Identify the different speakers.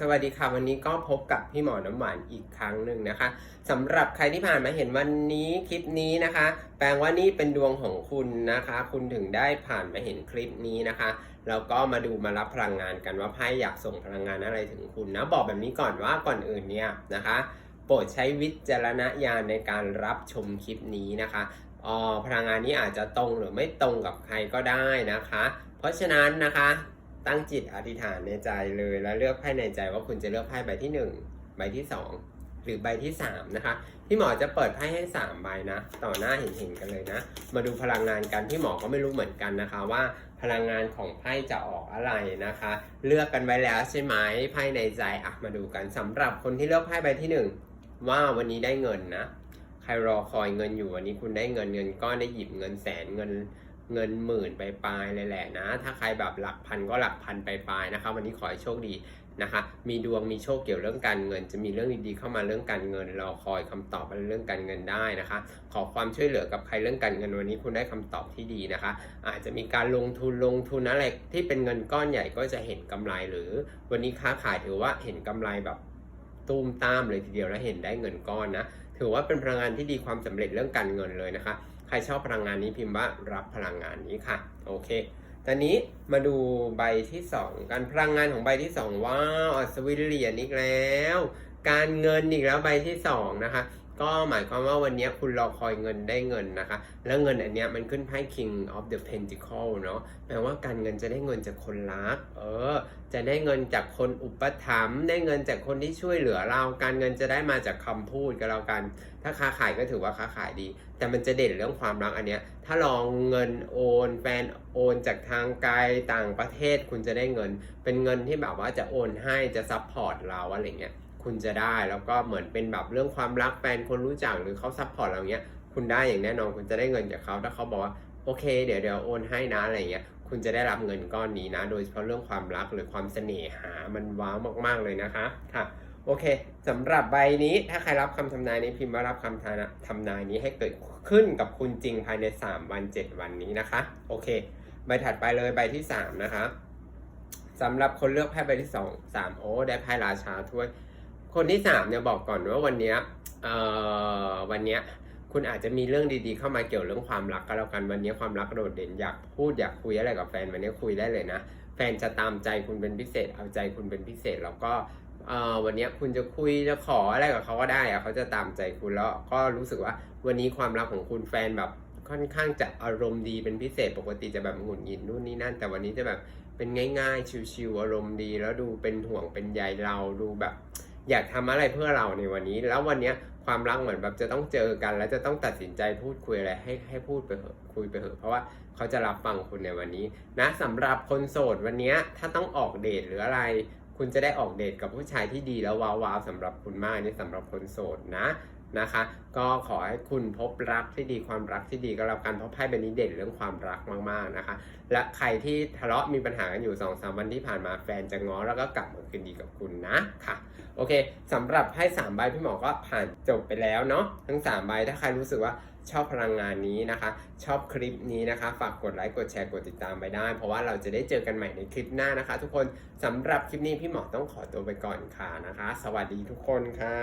Speaker 1: สวัสดีค่ะวันนี้ก็พบกับพี่หมอน้ำหวานอีกครั้งหนึ่งนะคะสำหรับใครที่ผ่านมาเห็นวันนี้คลิปนี้นะคะ แปลว่านี่เป็นดวงของคุณนะคะ คุณถึงได้ผ่านมาเห็นคลิปนี้นะคะแล้วก็มาดูมารับพลังงานกันว่าไพ่อยากส่งพลังงานอะไรถึงคุณนะบอกแบบนี้ก่อนว่าก่อนอื่นเนี่ยนะคะ โปรดใช้วิจารณญาณในการรับชมคลิปนี้นะคะออพลังงานนี้อาจจะตรงหรือไม่ตรงกับใครก็ได้นะคะ เพราะฉะนั้นนะคะ ตั้งจิตอธิษฐานในใจเลย แล้วเลือกไพ่ในใจว่าคุณจะเลือกไพ่ใบที่ 1 ใบที่ 2 หรือใบที่ 3 นะคะพี่หมอจะเปิดไพ่ให้ 3 ใบนะ ต่อหน้าเห็นๆกันเลยนะ มาดูพลังงานกันพี่หมอก็ไม่รู้เหมือนกันนะคะว่าพลังงานของไพ่จะออกอะไรนะคะ เลือกกันไว้แล้วใช่ไหมไพ่ในใจอะมาดูกันสำหรับคนที่เลือกไพ่ใบที่ 1 ว่าวันนี้ได้เงินนะใครรอคอยเงินอยู่วันนี้คุณได้เงินเงินก้อนได้หยิบเงินแสนเงิน เงินหมื่นไปปลายเลยแหละนะ ถ้าใครแบบหลักพันก็หลักพันไปปลายนะคะ วันนี้ขอให้โชคดีนะคะ มีดวงมีโชคเกี่ยวเรื่องการเงิน จะมีเรื่องดีๆเข้ามาเรื่องการเงินรอคอยคำตอบเรื่องการเงินได้นะคะ ขอความช่วยเหลือกับใครเรื่องการเงินวันนี้คุณได้คำตอบที่ดีนะคะ อาจจะมีการลงทุนลงทุนอะไรที่เป็นเงินก้อนใหญ่ก็จะเห็นกำไรหรือ วันนี้ค้าขายถือว่าเห็นกำไรแบบตูมตามเลยทีเดียวแล้วเห็นได้เงินก้อนนะ ถือว่าเป็นพลังงานที่ดีความสำเร็จเรื่องการเงินเลยนะคะ ใครชอบพลังงานนี้พิมพ์ว่ารับพลังงานนี้ค่ะ โอเค ตอนนี้มาดูใบที่ 2 การพลังงานของใบที่ 2 ว้าวอัศวินเหรียญอีกแล้ว การเงินอีกแล้วใบที่ 2 นะคะ ก็หมายความว่าวันนี้คุณรอคอยเงินได้เงินนะคะ แล้วเงินอันเนี้ยมันขึ้นไพ่ King of the Pentacle เนาะแปลว่าการเงินจะได้เงินจากคนรัก เออ จะได้เงินจากคนอุปถัมภ์ได้เงินจากคนที่ช่วยเหลือเรา การเงินจะได้มาจากคำพูดก็แล้วกัน ถ้าค้าขายก็ถือว่าค้าขายดี แต่มันจะเด่นเรื่องความรักอันเนี้ย ถ้าลองเงินโอนแฟนโอนจากทางไกลต่างประเทศคุณจะได้เงิน เป็นเงินที่แบบว่าจะโอนให้จะซัพพอร์ตเราอะไรเงี้ย คุณจะได้แล้วก็เหมือนเป็นแบบเรื่องความรักแฟนคนรู้จักหรือเขาซัพพอร์ตเราเงี้ยคุณได้อย่างแน่นอนคุณจะได้เงินจากเขาถ้าเขาบอกว่าโอเค เดี๋ยวเดี๋ยวโอนให้นะอะไรเงี้ยคุณจะได้รับเงินก้อนนี้นะ โดยเฉพาะเรื่องความรักหรือความเสน่หามันว้าวมากๆเลยนะคะค่ะโอเคสำหรับใบนี้ถ้าใครรับคำทำนายนี้พิมพ์ว่ารับคำทานะทำนายนี้ให้เกิดขึ้นกับคุณจริงภายใน 3 วัน 7 วันนี้นะคะ โอเค ใบถัดไปเลยใบที่ 3 นะคะสำหรับคนเลือกไพ่ใบที่ 2 3 โอ้ได้ไพ่ราชาถ้วย คนที่3เนี่ยบอกก่อนว่าวันเนี้ยเอ่อวันเนี้ยคุณอาจจะมีเรื่องดีๆเข้ามาเกี่ยวเรื่องความรักก็แล้วกันวันนี้ความรักโดดเด่นอยากพูดอยากคุยอะไรกับแฟนวันนี้คุยได้เลยนะ แฟนจะตามใจคุณเป็นพิเศษเอาใจคุณเป็นพิเศษแล้วก็เอ่อวันนี้คุณจะคุยจะขออะไรกับเขาก็ได้อะเขาจะตามใจคุณแล้วก็รู้สึกว่าวันนี้ความรักของคุณแฟนแบบค่อนข้างจะอารมณ์ดีเป็นพิเศษปกติจะแบบหงุดหงิดนู่นนี่นั่น แต่วันนี้จะแบบเป็นง่าย ๆ ชิวๆอารมณ์ดี แล้วดูเป็นห่วงเป็นใยเราดูแบบ อยากทำอะไรเพื่อเราในวันนี้ แล้ววันเนี้ยความรักเหมือนแบบจะต้องเจอกัน แล้วจะต้องตัดสินใจพูดคุยอะไรให้ให้พูดไปเถอะคุยไปเถอะเพราะว่าเขาจะรับฟังคุณในวันนี้ นะสำหรับคนโสดวันนี้ถ้าต้องออกเดทหรืออะไร คุณจะได้ออกเดทกับผู้ชายที่ดีแล้วว้าวๆสำหรับคุณมากนี่สำหรับคนโสดนะ นะคะ ก็ขอให้คุณพบรักที่ดีความรักที่ดีก็แล้วกันเพราะไพ่ใบนี้เด่นเรื่องความรักมากๆนะคะ และใครที่ทะเลาะมีปัญหากันอยู่2อสวันที่ผ่านมาแฟนจะง้อแล้วก็กลับมาคืนดีกับคุณนะค่ะ โอเคสำหรับไพ่สามใบพี่หมอก็ผ่านจบไปแล้วเนาะทั้ง3ใบถ้าใครรู้สึกว่าชอบพลังงานนี้นะคะ ชอบคลิปนี้นะคะ ฝากกดไลค์ กดแชร์ กดติดตามไปได้ เพราะว่าเราจะได้เจอกันใหม่ในคลิปหน้านะคะ ทุกคนสำหรับคลิปนี้พี่หมอต้องขอตัวไปก่อนค่ะนะคะ สวัสดีทุกคนค่ะ